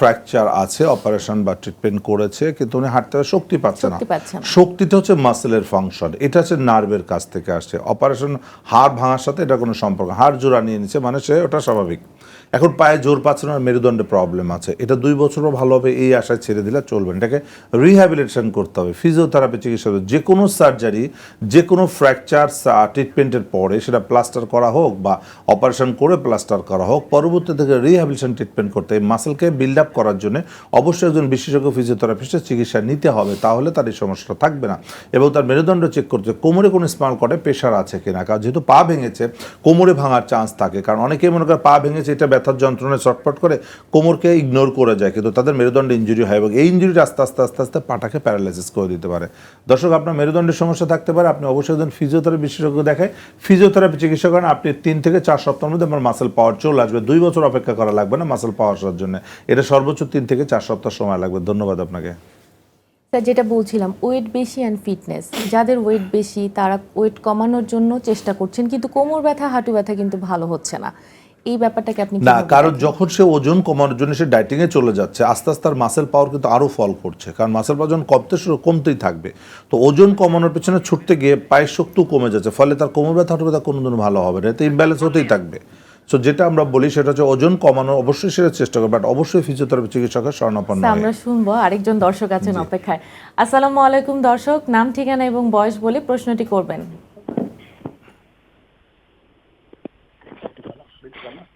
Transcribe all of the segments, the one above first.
Fracture আছে operation বা treatment করেছে কিন্তু উনি হাঁটতে শক্তি পাচ্ছে না। শক্তিটা হচ্ছে মাসেলের ফাংশন এটা হচ্ছে নার্ভের কাছ থেকে আসছে। অপারেশন হাড় ভাঙার সাথে এটা কোনো সম্পর্ক হাড় জোড়া নিয়ে নিচ্ছে মানে সে ওটা স্বাভাবিক। এখন পায়ে জোর পাচ্ছে না মেরুদণ্ডে প্রবলেম আছে। এটা দুই বছরও ভালো হবে এই আশায় ছেড়ে দিলে চলবে না। এটাকে রিহ্যাবিলিটেশন করতে হবে। ফিজিওথেরাপি চিকিৎসা হবে। যে কোনো সার্জারি যে কোনো ফ্র্যাকচার ট্রিটমেন্টের পরে সেটা প্লাস্টার করা হোক বা অপারেশন করে প্লাস্টার করা হোক পরবর্তী থেকে রিহ্যাবিলিটেশন ট্রিটমেন্ট করতে এই মাসেলকে বিল্ড আপ করার জন্য অবশ্যই একজন বিশেষজ্ঞ ফিজিওথেরাপিস্টের চিকিৎসা নিতে হবে, তাহলে তার এই সমস্যাটা থাকবে না। এবং তার মেরুদণ্ড চেক করতে কোমরে কোনো স্মাল কটে প্রেশার আছে কিনা, কারণ যেহেতু পা ভেঙেছে, কোমরে ভাঙার চান্স থাকে। কারণ অনেকেই মনে করে পা ভেঙেছে, এটা ব্যথার যন্ত্রণায় চটপট করে, কোমরকে ইগনোর করে যায়, কিন্তু তাদের মেরুদণ্ড ইঞ্জুরি হয় এবং এই ইঞ্জুরিটা আস্তে আস্তে আস্তে আস্তে পাটাকে প্যারালাইসিস করে দিতে পারে। দর্শক, আপনার মেরুদণ্ডের সমস্যা থাকতে পারে, আপনি অবশ্যই একজন ফিজিওথেরাপি বিশেষজ্ঞ দেখায়। ফিজিওথেরাপি চিকিৎসা করেন, আপনি তিন থেকে চার সপ্তাহের মধ্যে আমার মাসেল পাওয়ার চলে আসবে। দুই বছর অপেক্ষা করা লাগবে না মাসেল পাওয়ার জন্য। এটা সর্বোচ্চ তিন থেকে চার সপ্তাহ সময় লাগবে। ধন্যবাদ আপনাকে। স্যার যেটা বলছিলাম ওয়েট বেশি অ্যান্ড ফিটনেস যাদের ওয়েট বেশি তারা ওয়েট কমানোর জন্য চেষ্টা করছেন কিন্তু কোমর ব্যথা হাঁটু ব্যথা কিন্তু ভালো হচ্ছে না। এই ব্যাপারটাকে আপনি না কারণ যখন সে ওজন কমানোর জন্য সে ডাইটিং এ চলে যাচ্ছে আস্তে আস্তে তার মাসেল পাওয়ার কিন্তু আরও ফল করছে। কারণ মাসেল পাওয়ার যখন কমতে শুরু কমতেই থাকবে। তো ওজন কমানোর পেছনে ছুটতে গিয়ে পায়ের শক্তিও কমে যাচ্ছে ফলে তার কোমর ব্যথা হাঁটু ব্যথা কোনোদিনও ভালো হবে না। এতে ইমব্যালেন্স হতেই থাকবে। সো যেটা আমরা বলি সেটা হচ্ছে ওজন কমানো অবশ্যই সেটা চেষ্টা করবে বাট অবশ্যই ফিজিওথেরাপি চিকিৎসকের শরণাপন্ন আমরা শুনব আরেকজন দর্শক আছেন অপেক্ষায়। আসসালামু আলাইকুম দর্শক নাম ঠিকানা এবং বয়স বলে প্রশ্নটি করবেন।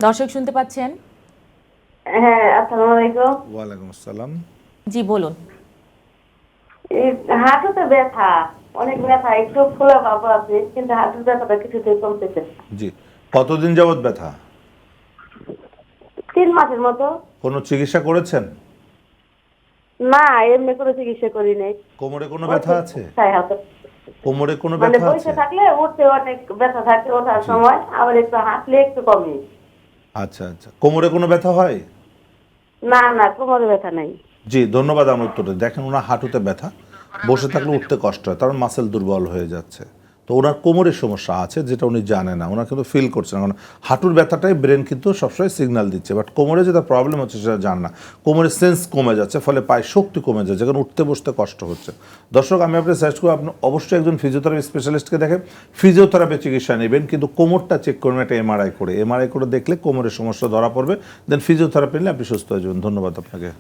দর্শক শুনতে পাচ্ছেন? হ্যাঁ আসসালামু আলাইকুম। ওয়ালাইকুম আসসালাম। হ্যাঁ। জি বলুন। এই হাঁটুতে ব্যথা অনেক ব্যথা একটু খোলা পাবো আছে কিন্তু হাঁটুর ব্যথাটা কিছুতেই কমতেছে জি। কতদিন যাবত ব্যথা? তিন মাসের মতো। কোনো চিকিৎসা করেছেন? না এমনি করে চিকিৎসা করি নাই। কোমরে কোনো ব্যথা আছে? কোমরে কোনো মানে ব্যথা আছে? বসে থাকলে উঠতে অনেক ব্যথা থাকে ওঠার সময় আবার একটু হাঁটলে একটু কমে। আচ্ছা আচ্ছা। কোমরে কোনো ব্যথা হয়? না না কোমরে ব্যথা নাই। জি ধন্যবাদ আমার উত্তরে দেখেন ওনার হাঁটুতে ব্যথা। বসে থাকলে উঠতে কষ্ট হয় কারণ মাসেল দুর্বল হয়ে যাচ্ছে। তো ওনার কোমরের সমস্যা আছে, যেটা উনি জানে না। ওনার কিন্তু ফিল করছে না, কারণ হাঁটুর ব্যথাটাই ব্রেন কিন্তু সবসময় সিগন্যাল দিচ্ছে বাট কোমরে যেটা প্রবলেম হচ্ছে সেটা জান না। কোমরের সেন্স কমে যাচ্ছে, ফলে পায়ে শক্তি কমে যাচ্ছে, কারণ উঠতে বসতে কষ্ট হচ্ছে। দর্শক, আমি আপনি সার্চ করব, আপনি অবশ্যই একজন ফিজিওথেরাপি স্পেশালিস্টকে দেখেন ফিজিওথেরাপি চিকিৎসা নেবেন, কিন্তু কোমরটা চেক করবেন একটা এমআরআই করে। এমআরআই করে দেখলে কোমরের সমস্যা ধরা পড়বে দেন ফিজিওথেরাপি নিলে আপনি সুস্থ হয়ে যাবেন। ধন্যবাদ আপনাকে।